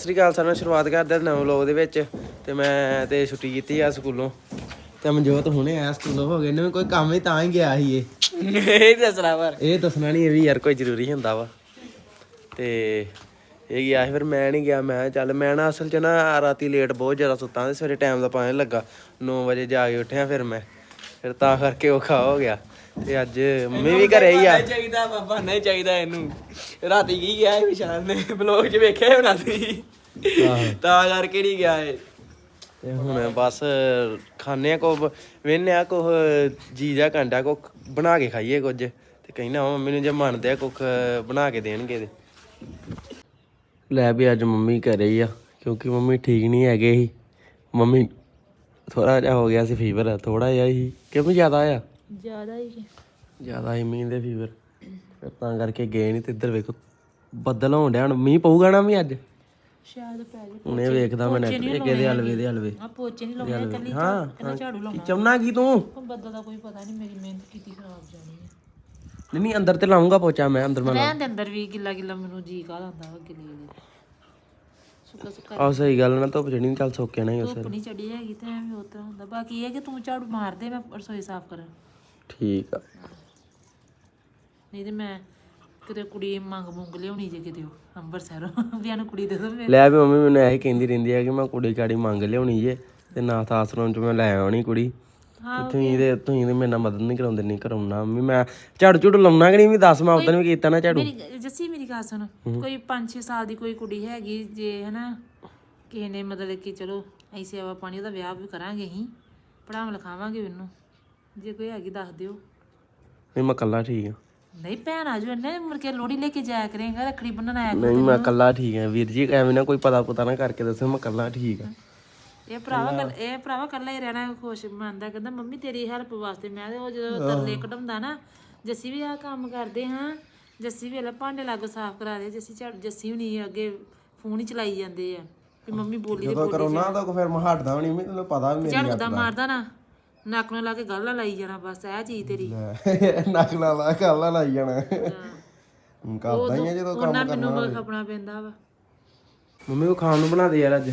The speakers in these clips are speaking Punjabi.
ਸ੍ਰੀ ਅਕਾਲ ਸਾਰਿਆਂ ਨੂੰ ਸ਼ੁਰੂਆਤ ਕਰਦੇ ਹਾਂ ਨਵੇਂ ਵਲੋਗ ਦੇ ਵਿੱਚ ਤੇ ਮੈਂ ਤੇ ਛੁੱਟੀ ਕੀਤੀ ਆ ਸਕੂਲੋਂ। ਤੇ ਮਨਜੋਤ ਹੁਣੇ ਆਇਆ ਸਕੂਲੋਂ ਹੋ ਗਏ ਇਹਨੂੰ ਕੋਈ ਕੰਮ ਹੀ ਤਾਂ ਹੀ ਗਿਆ ਸੀ ਇਹ। ਇਹ ਦੱਸਣਾ ਪਰ। ਇਹ ਦੱਸਣਾ ਨਹੀਂ ਇਹ ਵੀ ਯਾਰ ਕੋਈ ਜ਼ਰੂਰੀ ਹੁੰਦਾ ਵਾ। ਤੇ ਇਹ ਗਿਆ ਫਿਰ ਮੈਂ ਨਹੀਂ ਗਿਆ ਮੈਂ ਚੱਲ ਮੈਂ ਨਾ ਅਸਲ 'ਚ ਨਾ ਰਾਤੀ ਲੇਟ ਬਹੁਤ ਜ਼ਿਆਦਾ ਸੁੱਤਾ ਤੇ ਸਵੇਰੇ ਟਾਈਮ ਦਾ ਨਹੀਂ ਲੱਗਾ। 9 ਵਜੇ ਜਾ ਕੇ ਉੱਠਿਆ ਫਿਰ ਮੈਂ। ਫਿਰ ਤਾਂ ਕਰਕੇ ਔਖਾ ਹੋ ਗਿਆ। ਤੇ ਅੱਜ ਮੰਮੀ ਵੀ ਘਰੇ ਹੀ ਆ। ਨਹੀਂ ਚਾਹੀਦਾ ਬਾਬਾ ਨਹੀਂ ਚਾਹੀਦਾ ਇਹਨੂੰ। ਰਾਤੀ ਕੀ ਗਿਆ ਇਹ ਵਿਸ਼ਾਲ ਨੇ? ਬਲੌਗ 'ਚ ਵੇਖਿਆ ਹੋਣਾ ਸੀ। ਤਾਂ ਕਰਕੇ ਨਹੀਂ ਗਿਆ ਇਹ। ਤੇ ਹੁਣ ਬਸ ਖਾਣੇ ਕੋ ਵੇਨੇ ਆ ਕੋ ਜੀ ਜਾ ਕੰਡਾ ਕੋ ਬਣਾ ਕੇ ਖਾਈਏ ਕੁਝ। ਤੇ ਕਹਿੰਦਾ ਮੰਮੀ ਨੂੰ ਜੇ ਮੰਨਦੇ ਆ ਕੁੱਖ ਬਣਾ ਕੇ ਦੇਣਗੇ ਤੇ। ਲੈ ਵੀ ਅੱਜ ਮੰਮੀ ਘਰੇ ਹੀ ਆ ਕਿਉਂਕਿ ਮੰਮੀ ਠੀਕ ਨਹੀਂ ਹੈਗੇ ਸੀ। ਮੰਮੀ ਥੋੜਾ ਜਿਹਾ ਹੋ ਗਿਆ ਸੀ ਫੀਵਰ ਥੋੜਾ ਜਿਹਾ ਹੀ। ਕਿਉਂ ਜ਼ਿਆਦਾ ਆ। ਜ਼ਿਆਦਾ ਹੀ ਜ਼ਿਆਦਾ ਹੀ ਮੀਂਹ ਦੇ ਫੀਵਰ ਤਾਂ ਕਰਕੇ ਗਏ ਨਹੀਂ ਤੇ ਇੱਧਰ ਵੇਖੋ ਬੱਦਲ ਹੋਣ ਡਿਆ ਹੁਣ। ਮੀਂਹ ਪਊਗਾ ਨਾ ਵੀ ਅੱਜ? ਸ਼ਾਇਦ ਪੈ ਜਾ। ਹੁਣੇ ਵੇਖਦਾ ਮੈਂ ਨੈਟ ਤੇ ਕਿਹਦੇ ਹਲਵੇ ਦੇ ਹਲਵੇ। ਆ ਪੋਚੇ ਨਹੀਂ ਲਾਉਣੇ ਕੱਲੀ ਹਾਂ ਕੱਲਾ ਝਾੜੂ ਲਾਉਣਾ। ਚਮਨਾ ਕੀ ਤੂੰ? ਬੱਦਲ ਦਾ ਕੋਈ ਪਤਾ ਨਹੀਂ ਮੇਰੀ ਮਿਹਨਤ ਕੀਤੀ ਖਰਾਬ ਜਾਣੀ ਹੈ। ਨਹੀਂ ਨਹੀਂ ਅੰਦਰ ਤੇ ਲਾਉਂਗਾ ਪੋਚਾ ਮੈਂ ਅੰਦਰ ਮੈਂ ਰਹਿਣ ਦੇ ਅੰਦਰ ਵੀ ਗਿੱਲਾ ਗਿੱਲਾ ਮੈਨੂੰ ਜੀ ਕਾਹ ਆਂਦਾ ਵਾ ਗਿੱਲੇ ਗਿੱਲੇ ਸੁੱਕਾ ਸੁੱਕਾ ਆਹ ਸਹੀ ਗੱਲ ਨਾ ਧੁੱਪ ਜਣੀ ਚੱਲ ਸੋਕੇ ਨਾ ਹੀ ਉਸ ਧੁੱਪ ਨਹੀਂ ਚੜੀ ਹੈਗੀ ਤੇ ਐਵੇਂ ਉਤਰਾ ਹੁੰਦਾ। ਬਾਕੀ ਇਹ ਹੈ ਕਿ ਤੂੰ ਝਾੜੂ ਮਾਰ ਦੇ ਮੈਂ ਰਸੋਈ ਸਾਫ਼ ਕਰਾਂ। ਠੀਕ ਆ। ਨਹੀਂ ਤੇ ਮੈਂ ਕਿਤੇ ਕੁੜੀ ਮੰਗ ਮੁੰਗ ਲਿਆਉਣੀ ਜੇ ਕਿਤੇ ਉਹ ਅੰਬਰਸਰੋਂ। ਵੀ ਇਹਨੂੰ ਕੁੜੀ ਦੇ ਦੋ ਮੇਰੇ ਲੈ ਵੀ ਮੰਮੀ ਮੈਨੂੰ ਇਹੀ ਕਹਿੰਦੀ ਰਹਿੰਦੀ ਆ ਕਿ ਮੈਂ ਕੁੜੀ ਕਾੜੀ ਮੰਗ ਲਿਆਉਣੀ ਜੇ ਤੇ ਨਾਥ ਆਸਰਮ ਚ ਮੈਂ ਲੈ ਆਉਣੀ ਕੁੜੀ। ਤੁਸੀਂ ਤੇ ਤੁਸੀਂ ਤੇ ਮੇਰੇ ਨਾਲ ਮਦਦ ਨਹੀਂ ਕਰਾਉਂਦੇ ਨਹੀਂ ਕਰਾਉਣਾ। ਮੰਮੀ ਮੈਂ ਝਾੜੂ ਝੂੜੂ ਲਾਉਣਾ ਕਿ ਨਹੀਂ? ਵੀ ਦੱਸ ਮੈਂ ਉਦੋਂ ਵੀ ਕੀਤਾ ਨਾ ਝਾੜੂ। ਮੇਰੀ ਜੱਸੀ ਮੇਰੀ ਗੱਲ ਸੁਣ। ਕੋਈ 5-6 ਸਾਲ ਦੀ ਕੋਈ ਕੁੜੀ ਹੈਗੀ ਜੇ ਹਨਾ ਕਿਸੇ ਨੇ ਮਤਲਬ ਕਿ ਚਲੋ ਅਸੀਂ ਸੇਵਾ ਪਾਣੀ ਉਹਦਾ ਵਿਆਹ ਵੀ ਕਰਾਂਗੇ ਅਸੀਂ। ਪੜਾਵਾਂ ਲਿਖਾਵਾਂਗੇ ਉਹਨੂੰ। ਜੇ ਕੋਈ ਹੈਗੀ ਦੱਸ ਦਿਓ। ਨਹੀਂ ਮੈਂ ਕੱਲਾ ਠੀਕ ਆ। ਨਹੀਂ ਭੈਣ ਆ ਜੋ ਇਹਨੇ ਮੁੜ ਕੇ ਲੋੜੀ ਲੈ ਕੇ ਜਾਇਆ ਕਰੇਗਾ ਰੱਖੜੀ ਬੰਨਣ ਆਇਆ। ਨਹੀਂ ਮੈਂ ਕੱਲਾ ਠੀਕ ਆ। ਵੀਰ ਜੀ ਐਵੇਂ ਨਾ ਕੋਈ ਪਤਾ ਪੁਤਾ ਨਾ ਕਰਕੇ ਦੱਸੋ ਮੈਂ ਕੱਲਾ ਠੀਕ ਆ। ਇਹ ਭਰਾਵਾ ਕੱਲ ਇਹ ਭਰਾਵਾ ਕੱਲਾ ਹੀ ਰਹਿਣਾ ਖੁਸ਼ ਮੰਨਦਾ ਕਹਿੰਦਾ ਮੰਮੀ ਤੇਰੀ ਹੈਲਪ ਵਾਸਤੇ ਮੈਂ ਤੇ ਉਹ ਜਦੋਂ ਤਰਲੇ ਕਢਾਉਂਦਾ ਨਾ ਜੱਸੀ ਵੀ ਆ ਕੰਮ ਕਰਦੇ ਹਾਂ। ਜੱਸੀ ਵੀ ਹਲੇ ਭਾਂਡੇ ਲੱਗ ਸਾਫ਼ ਕਰਾ ਦੇ ਜੱਸੀ ਝਾੜ ਜੱਸੀ ਵੀ ਨਹੀਂ ਅੱਗੇ ਫੋਨ ਹੀ ਚਲਾਈ ਜਾਂਦੇ ਆ। ਵੀ ਮੰਮੀ ਬੋਲੀ ਦੇ ਬੋਲੀ ਕਰੋਨਾ ਤਾਂ ਫਿਰ ਮੈਂ ਹਟਦਾ ਨਹੀਂ ਮੈਨੂੰ ਪਤਾ ਵੀ ਝਾੜੂ ਦਾ। ਮਾਰਦਾ ਨਾ ਨੱਕ ਨੂੰ ਲਾ ਕੇ ਗੱਲ ਲਾਈ ਜਾਣਾ ਬਸ ਇਹ ਚੀਜ਼ ਤੇਰੀ। ਨਕਲਾ ਲਾ ਕੱਲਾ ਲਾਈ ਜਾਣਾ। ਹੁਣ ਕਰਦਾ ਹੀ ਆ ਜਦੋਂ ਉਹਨਾਂ ਮੈਨੂੰ ਬਸ ਖਪਣਾ ਪੈਂਦਾ ਵਾ। ਮੰਮੀ ਉਹ ਖਾਣ ਨੂੰ ਬਣਾ ਦੇ ਯਾਰ ਅੱਜ।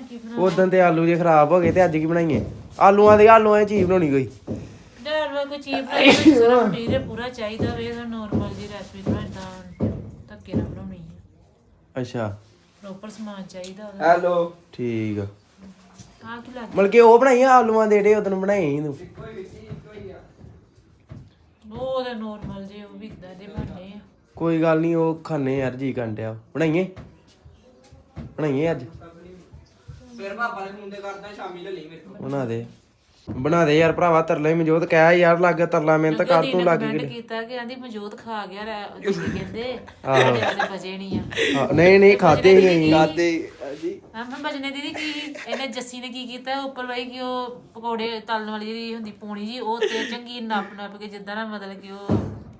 ਕੀ ਉਦੋਂ ਤੇ ਆਲੂ ਜੇ ਖਰਾਬ ਹੋ ਗਏ ਤੇ ਅੱਜ ਕੀ ਬਣਾਈਏ? ਆਲੂਆਂ ਦੇ ਆਲੂਆਂ ਦੀ ਚੀਜ਼ ਬਣਾਉਣੀ ਕੋਈ। ਡਰ ਵਾ ਕੋਈ ਚੀਜ਼ ਬਣਾਈ ਪੂਰਾ ਚਾਹੀਦਾ ਵੇ ਨਾਰਮਲ ਜੀ ਰੈਸਪੀ ਤੋਂ ਇਦਾਂ ਧੱਕੇ ਨਾਲ ਬਣਾਉਣੀ ਹੈ ਅੱਛਾ। ਪ੍ਰੋਪਰ ਸਮਾਨ ਚਾਹੀਦਾ ਉਹਦਾ ਹੈਲੋ। ਠੀਕ ਆ। ਆ ਕੀ ਲੱਗ ਮਤਲਬ ਕਿ ਉਹ ਬਣਾਈਆਂ ਆਲੂਆਂ ਦੇ ਡੇ ਉਦੋਂ ਬਣਾਏ ਸੀ ਤੂੰ? ਉਹ ਤਾਂ ਨਾਰਮਲ ਜੇ ਉਹ ਵੀ ਇਦਾਂ ਦੇ ਬਣਨੇ ਆ। ਕੋਈ ਗੱਲ ਨਹੀਂ ਉਹ ਖਾਣੇ ਯਾਰ ਜੀ ਕੰਡਿਆ ਬਣਾਈਏ? ਬਣਾਈਏ ਅੱਜ? ਫਿਰ ਪਾਪਾ ਨੇ ਮੁੰਡੇ ਕਰਦਾ ਸ਼ਾਮੀ ਲੈ ਲਈ ਮੇਰੇ ਕੋਲ। ਬਣਾ ਦੇ। ਬਣਾ ਦੇ ਯਾਰ ਭਰਾਵਾ ਤਰਲੇ ਮਨਜੋਤ ਕਹਿ ਯਾਰ ਲੱਗ ਤਰਲਾ ਮਿਹਨਤ ਕਰ ਤੂੰ ਲੱਗ ਕਮੈਂਟ ਕੀਤਾ ਕਿ ਆਂਦੀ ਮੌਜੂਦ ਖਾ ਗਿਆ ਰਹਿ- ਤੁਸੀਂ ਕਹਿੰਦੇ? ਬਜੇ ਨਹੀਂ ਆ। ਹਾਂ, ਨਹੀਂ ਨਹੀਂ ਖਾਦੇ ਹੀ ਨਹੀਂ। ਦਾਦੇ ਜੀ ਹਾਂ ਮੈਂ ਬਜਨੇ ਦੀਦੀ ਕੀ? ਇਹਨੇ ਜੱਸੀ ਨੇ ਕੀ ਕੀਤਾ? ਉੱਪਰ ਵਾਈ ਕਿ ਉਹ ਪਕੌੜੇ ਤਲਣ ਵਾਲੀ ਜਿਹੜੀ ਹੁੰਦੀ ਪੂਣੀ ਜੀ ਉਹ ਤੇ ਚੰਗੀ ਨੱਪ ਨੱਪ ਕੇ ਜਿੱਦਾਂ ਨਾ ਮਤਲਬ ਕਿ ਉਹ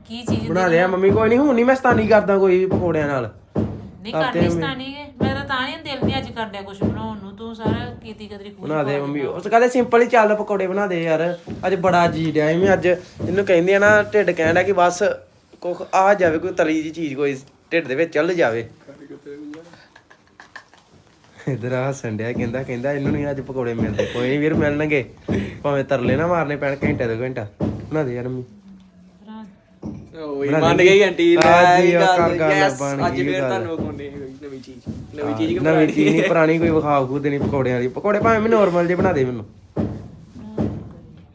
ਕੀ ਚੀਜ਼ ਬਣਾ ਦੇ ਆ ਮੰਮੀ ਕੋਈ ਨਹੀਂ ਹੁਣ ਨਹੀਂ ਮੈਂ ਸਤਾਨੀ ਕਰਦਾ ਕੋਈ ਪਕੌੜਿਆਂ ਨਾਲ। ਨਹੀਂ ਕਰਨੀ ਸਤਾਨੀ ਹੈ। ਮੇਰਾ ਨਹੀਂ ਦਿਲ ਨਹੀਂ ਅੱਜ ਕਰਦਿਆ ਕੁਝ ਬਣਾਉਣ ਨੂੰ ਤੂੰ ਸਾਰਾ ਕੀਤੀ ਕਦਰੀ ਖੂਹ ਬਣਾ ਦੇ ਮੰਮੀ ਉਸ ਕਹਿੰਦੇ ਸਿੰਪਲ ਹੀ ਚੱਲ ਪਕੌੜੇ ਬਣਾ ਦੇ ਯਾਰ ਅੱਜ ਬੜਾ ਜੀ ਡਿਆ ਮੈਂ ਅੱਜ ਇਹਨੂੰ ਕਹਿੰਦੇ ਆ ਨਾ ਢਿੱਡ ਕਹਿੰਦਾ ਕਿ ਬਸ ਕੁਖ ਆ ਜਾਵੇ ਕੋਈ ਤਲੀ ਜੀ ਚੀਜ਼ ਕੋਈ ਢਿੱਡ ਦੇ ਵਿੱਚ ਚੱਲ ਜਾਵੇ। ਇਧਰ ਆ ਹੱਸਣ ਡਿਆ ਕਹਿੰਦਾ ਕਹਿੰਦਾ ਇਹਨੂੰ ਨਹੀਂ ਅੱਜ ਪਕੌੜੇ ਮਿਲਦੇ ਕੋਈ ਨਹੀਂ ਵੀਰ ਮਿਲਣਗੇ ਭਾਵੇਂ ਤਰਲੇ ਨਾ ਮਾਰਨੇ ਪੈਣ ਘੰਟੇ ਦੋ ਘੰਟਾ। ਬਣਾ ਦੇ ਯਾਰ ਮੰਮੀ। ਓਏ ਮੰਨ ਗਈ ਆਂਟੀ ਲੈ ਇਹ ਗੱਲ ਅੱਜ ਫਿਰ। ਤੁਹਾਨੂੰ ਕੋਨੇ ਨਵੀਂ ਚੀਜ਼ ਨਵੀਂ ਚੀਜ਼ ਕਿ ਨਵੀਂ ਚੀਜ਼ ਨਹੀਂ ਪੁਰਾਣੀ ਕੋਈ ਵਿਖਾ ਖੂ ਦੇਣੀ ਪਕੌੜਿਆਂ ਦੀ ਪਕੌੜੇ ਭਾਵੇਂ ਮੈਂ ਨਾਰਮਲ ਜੇ ਬਣਾ ਦੇ ਮੈਨੂੰ।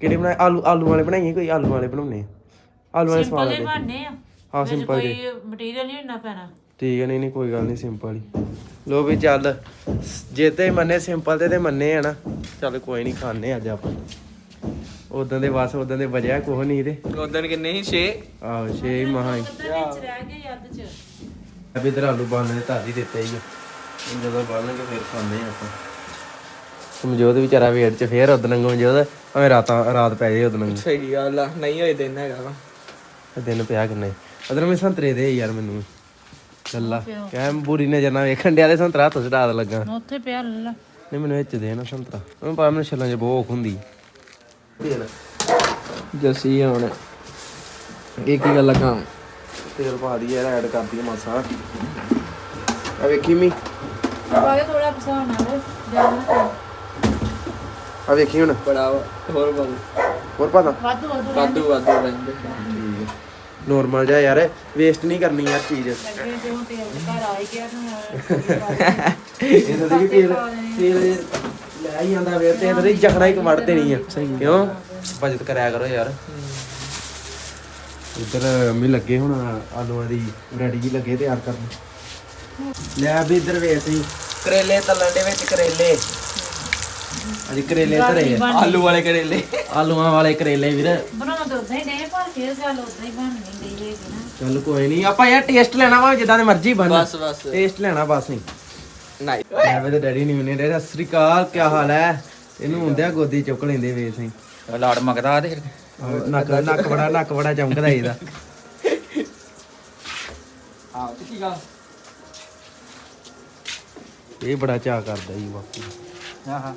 ਕਿਹੜੇ ਬਣਾ ਆਲੂ ਆਲੂ ਵਾਲੇ ਬਣਾਈਏ ਕੋਈ? ਆਲੂ ਵਾਲੇ ਬਣਾਉਣੇ। ਆਲੂ ਵਾਲੇ ਸਵਾਦ ਸਿੰਪਲ ਲੱਗਦੇ। ਬਣਨੇ ਆ। ਹਾਂ ਸਿੰਪਲ ਜੇ ਕੋਈ ਮਟੀਰੀਅਲ ਨਹੀਂ ਇੰਨਾ ਪੈਣਾ। ਠੀਕ ਹੈ ਨਹੀਂ ਨਹੀਂ ਕੋਈ ਗੱਲ ਨਹੀਂ ਸਿੰਪਲ ਹੀ। ਲੋ ਵੀ ਚੱਲ ਜੇ ਤੇ ਮੰਨੇ ਸਿੰਪਲ ਤੇ ਤੇ ਮੰਨੇ ਆ ਨਾ। ਚੱਲ ਕੋਈ ਨਹੀਂ ਖਾਣੇ ਅੱਜ ਆਪਾਂ। ਉਦੋਂ ਦੇ ਬਸ ਉਦੋਂ ਦੇ ਵਜਿਆ ਕੁਛ ਨਹੀਂ ਤੇ। ਉਦੋਂ ਕਿੰਨੇ ਸੀ? 6 ਆਹੋ ਛੇ ਹੀ ਮਹਾ ਹੀ। ਵਿੱਚ ਰਹਿ ਗਏ ਯੱਦ ਚ। ਅਬੇ ਇਧਰ ਆਲੂ ਬਾਲਣ ਦੇ ਧਰ ਦਿੱਤੇ ਹੀ ਹੁਣ ਜਦੋਂ ਬਾਲਣਗੇ ਫਿਰ ਖਾਣੇ ਆ ਆਪਾਂ। ਸਮਝੋਤ ਵਿਚਾਰਾ ਵੇਟ ਚ ਫੇਰ ਉਦੋਂ ਨੰਗੋ ਸਮਝੋਤ ਐਵੇਂ ਰਾਤਾਂ ਰਾਤ ਪੈ ਜੇ ਉਦੋਂ ਸਹੀ ਗੱਲ ਆ ਨਹੀਂ ਹੋਏ ਦਿਨ ਹੈਗਾ ਵਾ। ਦਿਨ ਪਿਆ ਕਿੰਨੇ? ਅਦਰ ਮੈਂ ਸੰਤਰੇ ਦੇ ਯਾਰ ਮੈਨੂੰ। ਲੱਲਾ ਕਹਿ ਬੁਰੀ ਨਜ਼ਰ ਨਾਲ ਵੇਖਣ ਡਿਆ ਦੇ ਸੰਤਰਾ ਹੱਥ ਚੜਾਦ ਲੱਗਾ। ਉੱਥੇ ਪਿਆ ਲੱਲਾ ਨਹੀਂ ਮੈਨੂੰ ਵਿੱਚ ਦੇ ਨਾ ਸੰਤਰਾ। ਮੈਂ ਪਾ ਮੈਨੂੰ ਛੱਲਾਂ 'ਚ ਔਖ ਹੁੰਦੀ। ਤੇਲ। ਜੱਸੀ ਹੁਣ ਇਹ ਕੀ ਗੱਲ ਕੰਮ? ਤੇਲ ਪਾ ਦੀ ਯਾਰ ਐਡ ਕਰਦੀ ਆ ਮਾਸਾ। ਆ ਵੇਖੀ ਮੀ। ਬਾਗੇ ਥੋੜਾ ਪਸਾਉਣਾ ਵੇ ਜਾਣਾ ਆ ਵੇਖੀ ਹੁਣ। ਬੜਾ। ਹੋਰ ਬੰਦ ਹੋਰ ਪਤਾ ਵਾਧੂ ਵਾਧੂ ਵਾਧੂ ਵਾਧੂ ਰਹਿੰਦੇ। ਨੋਰਮਲ ਜਿਹਾ ਯਾਰ ਵੇਸਟ ਨਹੀਂ ਕਰਨੀ ਯਾਰ ਚੀਜ਼। ਲੱਗੇ ਹੁਣ ਤੇਲ ਘਰ ਆ ਹੀ ਗਿਆ ਨਾ ਇਹ ਤਾਂ ਵੀ ਤੇਲ ਤੇਲ ਲੈ ਹੀ ਜਾਂਦਾ ਵੇ ਤੇ ਇਹਦੇ ਜਖਣਾ ਹੀ ਵੜ ਦੇਣੀ ਆ। ਕਿਉਂ? ਬਚਤ ਕਰਿਆ ਕਰੋ ਯਾਰ। ਇੱਧਰ ਮੀ ਲੱਗੇ ਹੁਣ ਆਲੂਆਂ ਦੀ ਰੈਡੀ ਜੀ ਲੱਗੇ ਤਿਆਰ ਕਰਨ। ਲੈ ਵੀ ਇੱਧਰ ਵੇਖ ਸਹੀ। ਕਰੇਲੇ ਤਲਣ ਦੇ ਵਿੱਚ ਕਰੇਲੇ। ਅੱਜ ਕਰੇਲੇ ਧਰੇ ਆ। ਆਲੂ ਵਾਲੇ ਕਰੇਲੇ। ਆਲੂਆਂ ਵਾਲੇ ਕਰੇਲੇ ਵੀਰ। ਬਣਾਉਣਾ ਤਾਂ ਉਦਾਂ ਹੀ ਡੇ ਪਰ ਫਿਰ ਚੱਲ ਉਦਾਂ ਹੀ ਬਣ ਨਹੀਂ ਡੇ ਹੈਗੀ ਨਾ। ਚੱਲ ਕੋਈ ਨਹੀਂ ਆਪਾਂ ਯਾਰ ਟੇਸਟ ਲੈਣਾ ਵਾ ਜਿੱਦਾਂ ਦੇ ਮਰਜ਼ੀ ਬਣ। ਬਸ ਬਸ। ਟੇਸਟ ਲੈਣਾ ਬਸ ਨਹੀਂ। ਨਹੀਂ ਐਵੇਂ ਤੇ ਡੈਡੀ ਨਹੀਂ ਰੇ ਸਤਿ ਸ੍ਰੀ ਅਕਾਲ ਕੀ ਹਾਲ ਹੈ? ਇਹਨੂੰ ਹੁੰਦਿਆ ਗੋਦੀ ਚੁੱਕ ਲੈਂਦੇ ਵੇਸ ਸਿੰਘ ਲਾੜ ਮੰਗਦਾ ਤੇ ਨੱਕ ਨੱਕ ਬੜਾ ਨੱਕ ਬੜਾ ਚਮਕਦਾ ਇਹਦਾ। ਹਾਂ ਠੀਕ ਆ ਇਹ ਬੜਾ ਚਾਹ ਕਰਦਾ ਜੀ ਹਾਂ ਹਾਂ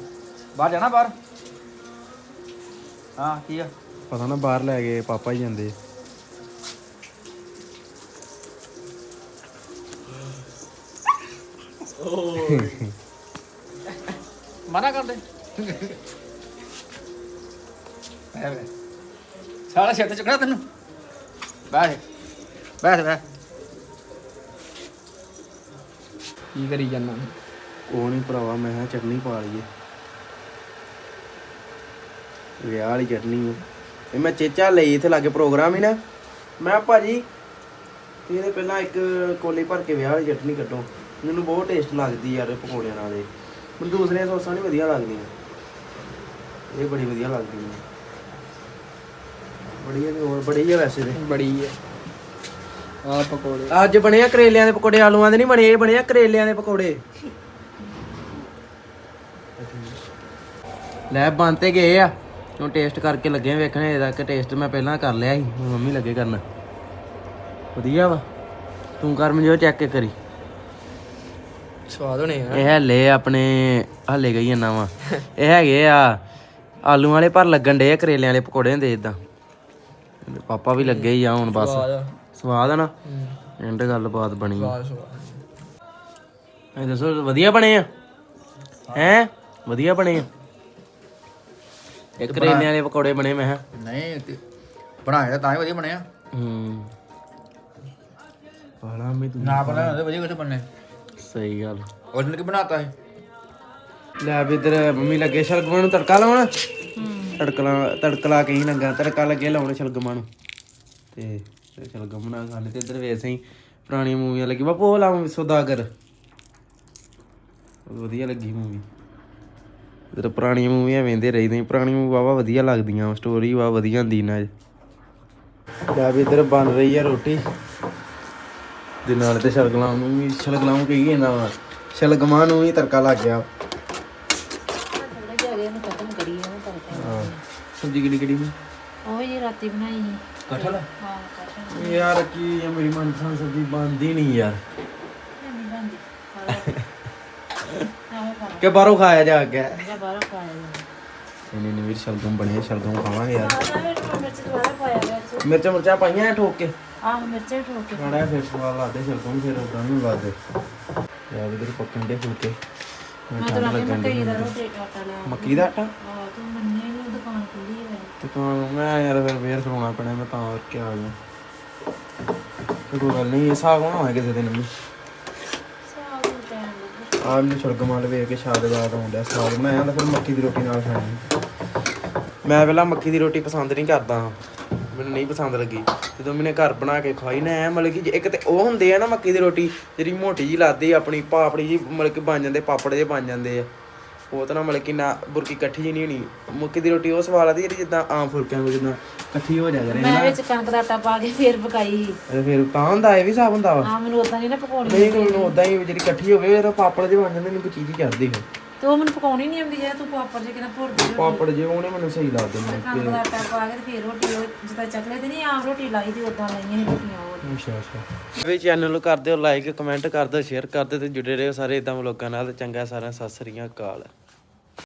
ਬਾਹਰ ਜਾਣਾ ਬਾਹਰ? ਹਾਂ ਕੀ ਆ? ਪਤਾ ਨਾ ਬਾਹਰ ਲੈ ਗਏ ਪਾਪਾ ਹੀ ਜਾਂਦੇ। ਮਨਾ ਕਰ ਦੇ ਐਵੇਂ ਸਾਲਾ ਸਿਰ ਤੇ ਚੁੱਕਣਾ ਤੈਨੂੰ। ਬੈਠ ਬੈਠ ਬੈਠ ਕੀ ਕਰੀ ਜਾਂਦਾ ਉਹ ਨਹੀਂ ਭਰਾਵਾ ਮੈਂ ਕਿਹਾ ਚਟਨੀ ਪਾ ਲਈਏ। ਵਿਆਹ ਵਾਲੀ ਚਟਨੀ ਆ। ਇਹ ਮੈਂ ਚੇਚਾ ਲਈ ਇੱਥੇ ਲਾਗੇ ਪ੍ਰੋਗਰਾਮ ਹੀ ਨਾ। ਮੈਂ ਕਿਹਾ ਭਾਜੀ ਇਹਦੇ ਪਹਿਲਾਂ ਇੱਕ ਕੋਲੀ ਭਰ ਕੇ ਵਿਆਹ ਵਾਲੀ ਚਟਨੀ ਕੱਢੋ। ਮੈਨੂੰ ਬਹੁਤ ਟੇਸਟ ਲੱਗਦੀ ਯਾਰ ਇਹ ਪਕੌੜਿਆਂ ਨਾਲ ਇਹ। ਮੈਨੂੰ ਦੂਸਰੀਆਂ ਸੌਸਾਂ ਨਹੀਂ ਵਧੀਆ ਲੱਗਦੀਆਂ। ਇਹ ਬੜੀ ਵਧੀਆ ਲੱਗਦੀ ਹੈ ਬੜੀ ਹੈ ਹੋਰ ਬੜੀ ਹੈ ਵੈਸੇ ਤੇ। ਬੜੀ ਹੈ ਆ ਪਕੌੜੇ। ਅੱਜ ਬਣੇ ਆ ਕਰੇਲਿਆਂ ਦੇ ਪਕੌੜੇ ਆਲੂਆਂ ਦੇ ਨਹੀਂ ਬਣੇ ਇਹ ਬਣੇ ਆ ਕਰੇਲਿਆਂ ਦੇ ਪਕੌੜੇ। ਲੈ ਬਣ ਤੇ ਗਏ ਆ। ਹੁਣ ਟੇਸਟ ਕਰਕੇ ਲੱਗੇ ਵੇਖਣ ਇਹਦਾ ਕਿ ਟੇਸਟ ਮੈਂ ਪਹਿਲਾਂ ਕਰ ਲਿਆ ਸੀ ਮੰਮੀ ਲੱਗੇ ਕਰਨ। ਵਧੀਆ ਵਾ। ਤੂੰ ਕਰ ਮੈਨੂੰ ਚੈੱਕ ਕਰੀ ਸਵਾਦ ਹੋਣੇ ਆ। ਇਹ ਹਲੇ ਆਪਣੇ ਹਲੇ ਗਈ ਜਾਂਦਾ ਵਾ ਇਹ ਹੈਗੇ ਆ ਆਲੂ ਵਾਲੇ ਪਰ ਲੱਗਣ ਡੇ ਕਰੇਲਿਆਂ ਵਾਲੇ ਪਕੌੜੇ ਹੁੰਦੇ ਇਦਾਂ ਪਾਪਾ ਵੀ ਲੱਗੇ ਹੀ ਆ ਹੁਣ ਬਸ। ਸਵਾਦ ਆ। ਨਾ? ਐਂਡ ਗੱਲਬਾਤ ਬਣੀ। ਆ। ਸਵਾਦ ਸਵਾਦ। ਇਹ ਦੱਸੋ ਵਧੀਆ ਬਣੇ ਆ? ਹੈ? ਵਧੀਆ ਬਣੇ ਆ? ਇਹ ਕਰੇਲਿਆਂ ਵਾਲੇ ਪਕੌੜੇ ਬਣੇ ਮੈਂ ਕਿਹਾ। ਨਹੀਂ ਬਣਾਇਆ ਤਾਂ ਹੀ ਵਧੀਆ ਬਣਿਆ ਹੂੰ। ਪਾਲਾ ਮੈਂ ਤੂੰ। ਨਾ ਬਣਾਇਆ ਤਾਂ ਵਧੀਆ ਕੁਝ ਬਣਨੇ ਸਹੀ ਗੱਲ। ਉਹਨੇ ਕੀ ਬਣਾਤਾ ਹੈ ਲੈ ਵੀ ਇਧਰ ਮੰਮੀ ਲੱਗੇ ਸ਼ਲਗਮਾਂ ਨੂੰ ਤੜਕਾ ਲਾਉਣ। ਤੜਕਲਾ ਤੜਕਲਾ ਕੇ ਹੀ ਲੱਗਾ ਤੜਕਾ ਲੱਗੇ ਲਾਉਣ ਸ਼ਲਗਮਾਂ ਨੂੰ। ਤੇ ਤੇ ਸ਼ਲਗਮ ਨਾਲ ਖਾਣੇ ਤੇ ਇਧਰ ਵੇਸੇ ਹੀ ਪੁਰਾਣੀ ਮੂਵੀਆਂ ਲੱਗੀ। ਬਾਪੂ ਉਹ ਲਾਵਾਂ ਸੌਦਾਗਰ। ਵਧੀਆ ਲੱਗੀ ਮੂਵੀ ਇਧਰ ਪੁਰਾਣੀਆਂ ਮੂਵੀਆਂ ਵੇਂਦੇ ਰਹੀਦੇ ਪੁਰਾਣੀ ਮੂਵੀ ਵਾਵਾ ਵਧੀਆ ਲੱਗਦੀਆਂ ਸਟੋਰੀ ਵਾ ਵਧੀਆ ਹੁੰਦੀ ਨਾ ਲੈ ਵੀ ਇਧਰ ਬਣ ਰਹੀ ਆ ਰੋਟੀ। ਦੇ ਨਾਲ ਤੇ ਸ਼ਲਗਮਾਂ ਨੂੰ ਵੀ ਸ਼ਲਗਮਾਂ ਕਹੀਏ ਨਾ ਵਾ ਸ਼ਲਗਮਾਂ ਨੂੰ ਵੀ ਤੜਕਾ ਲੱਗ ਗਿਆ। ਥੋੜਾ ਜਿਹਾ ਇਹਨੂੰ ਖਤਮ ਕਰੀਏ ਨਾ ਤੜਕਾ ਹਾਂ। ਸਬਜ਼ੀ ਕਿਹੜੀ ਕਿਹੜੀ ਸੀ ਉਹ ਜੀ ਰਾਤੀ ਬਣਾਈ ਸੀ। ਕਠਲ? ਹਾਂ ਕਟਨ ਯਾਰ ਕੀ ਇਹ ਮੇਰੀ ਮਨਪਸੰਦ ਸਬਜ਼ੀ ਬਣਦੀ ਨਹੀਂ ਯਾਰ। ਨਹੀਂ ਬਣਦੀ। ਆਹ ਖਾ ਕਿ ਬਾਹਰੋਂ ਖਾਇਆ ਜਾ ਬਾਹਰੋਂ ਖਾਇਆ ਜਾਂਦਾ ਇਹਨੇ ਨੇ ਵੀਰ ਸ਼ਲਗਮ ਬਣੇ ਆ, ਸ਼ਲਗਮ ਖਾਵਾਂਗੇ ਯਾਰ। ਆਹ ਵਿੱਚ ਮਿਰਚ ਦੁਬਾਰਾ ਪਾਇਆ ਵਿੱਚ ਮਿਰਚਾਂ ਮੁਰਚਾਂ ਪਾਈਆਂ ਐ ਠੋਕ ਕੇ? ਆਹ ਮਿਰਚਾਂ ਠੋਕ ਕੇ ਖਾਣਾ ਫਿਰ ਸਵਾਦ ਲੱਗਦੇ ਸ਼ਲਗਮ ਫਿਰ ਉਦਾਂ ਨੂੰ ਲੱਗਦੇ ਯਾਰ ਇਧਰ ਪੱਕਣ ਦੇ ਫੁਲਕੇ। ਮੈਂ ਤਾਂ ਰਾਤੀ ਮਕਈ ਦਾ ਰੋਟੀ ਆਟਾ ਲਿਆ ਮੱਕੀ ਦਾ ਆਟਾ? ਆਹ ਤੂੰ ਮੰਨਿਆ ਨਹੀਂ ਦੁਕਾਨ ਖੁੱਲੀ ਹੈ ਤੇ ਤਾਂ ਮੈਂ ਯਾਰ ਫਿਰ ਵੇਰ ਖਲਾਉਣਾ ਪੈਣਾ ਮੈਂ ਤਾਂ ਕਰਕੇ ਆ ਗਿਆ। ਤੇ ਕੋਈ ਗੱਲ ਨਹੀਂ ਇਹ ਸਾਗ ਬਣਾਵਾਂਗੇ ਕਿਸੇ ਦਿਨ ਵੀ ਸਾਗ ਨੂੰ ਟਾਈਮ ਲੱਗੂ ਆਹ ਮੈਨੂੰ ਸ਼ਲਗਮ ਵਾਲੇ ਵੇਖ ਕੇ ਸ਼ਾਦ ਯਾਦ ਆਉਂਦਾ ਸਾਗ। ਬਣਾਇਆ ਤਾਂ ਫਿਰ ਮੱਕੀ ਦੀ ਰੋਟੀ ਨਾਲ ਖਾਣੀ। ਮੈਂ ਪਹਿਲਾਂ ਮੱਕੀ ਦੀ ਰੋਟੀ ਪਸੰਦ ਨਹੀਂ ਕਰਦਾ। ਮੈਨੂੰ ਨਹੀਂ ਪਸੰਦ ਲੱਗੀ। ਜਦੋਂ ਮੈਨੇ ਘਰ ਬਣਾ ਕੇ ਖਾਈ ਨਾ ਐ ਮਤਲਬ ਕਿ ਇੱਕ ਤੇ ਉਹ ਹੁੰਦੇ ਆ ਨਾ ਮੱਕੀ ਦੀ ਰੋਟੀ ਜਿਹੜੀ ਮੋਟੀ ਜੀ ਲੱਗਦੀ ਆਪਣੀ ਪਾਪੜੀ ਜੀ ਮਤਲਬ ਕਿ ਬਣ ਜਾਂਦੇ ਪਾਪੜ ਜੇ ਬਣ ਜਾਂਦੇ ਆ। ਉਹ ਤਾਂ ਨਾ ਮਤਲਬ ਕਿ ਨਾ ਬੁਰਕੀ ਇਕੱਠੀ ਜੀ ਨਹੀਂ ਹੋਣੀ। ਮੱਕੀ ਦੀ ਰੋਟੀ ਉਹ ਸਵਾਦ ਆਦੀ ਜਿਹੜੀ ਜਿੱਦਾਂ ਆਮ ਫੁਲਕਿਆਂ ਵਿੱਚ ਜਿੱਦਾਂ ਇਕੱਠੀ ਹੋ ਜਾ ਕਰੇ ਮੈਂ ਵਿੱਚ ਕਣਕ ਦਾ ਆਟਾ ਪਾ ਕੇ ਫੇਰ ਪਕਾਈ। ਸੀ ਤੇ ਫਿਰ ਤਾਂ ਹੁੰਦਾ ਇਹ ਵੀ ਹਿਸਾਬ ਹੁੰਦਾ ਵਾ। ਆ ਮੈਨੂੰ ਉਦਾਂ ਨਹੀਂ ਨਾ ਪਕਾਉਣੀ ਨਹੀਂ ਮੈਨੂੰ ਉਦਾਂ ਹੀ ਜਿਹੜੀ ਇਕੱਠੀ ਹੋਵੇ ਉਹ ਪਾਪੜ ਜੇ ਬਣ ਜਾਂਦੇ ਮੈਨੂੰ ਕੋਈ ਚੀਜ਼ ਹੀ ਚੜਦੀ ਹੈ ਤੇ ਉਹ ਮੈਨੂੰ ਪਕਾਉਣੀ ਨਹੀਂ ਆਉਂਦੀ ਜੇ ਤੂੰ ਪਾਪੜ ਜੇ ਕਿਦਾਂ ਭੁਰਦੀ ਰੋਟੀ ਪਾਪੜ ਜੇ ਉਹਨੇ ਮੈਨੂੰ ਸਹੀ ਲੱਗਦੇ ਨੇ ਕਣਕ ਦਾ ਆਟਾ ਪਾ ਕੇ ਤੇ ਫੇਰ ਰੋਟੀ ਉਹ ਜਿੱਦਾਂ ਚੱਕਲੇ ਤੇ ਨਹੀਂ ਆਮ ਰੋਟੀ ਲਾਈ ਦੀ ਉਦਾਂ ਲਾਈਆਂ ਸੀ ਰੋਟੀਆਂ ਉਹ ਅੱਛਾ ਅੱਛਾ। ਵੀ ਚੈਨਲ ਨੂੰ ਕਰ ਦਿਓ ਲਾਈਕ ਕਮੈਂਟ ਕਰ ਦਿਓ ਸ਼ੇਅਰ ਕਰ ਦਿਓ ਤੇ ਜੁੜੇ ਰਹੋ ਸਾਰੇ ਇਦਾਂ ਵਲੋਗਾਂ ਨਾਲ ਤੇ ਚੰਗਾ ਸਾਰਿਆਂ ਸਤਿ ਸ੍ਰੀ ਅਕਾਲ।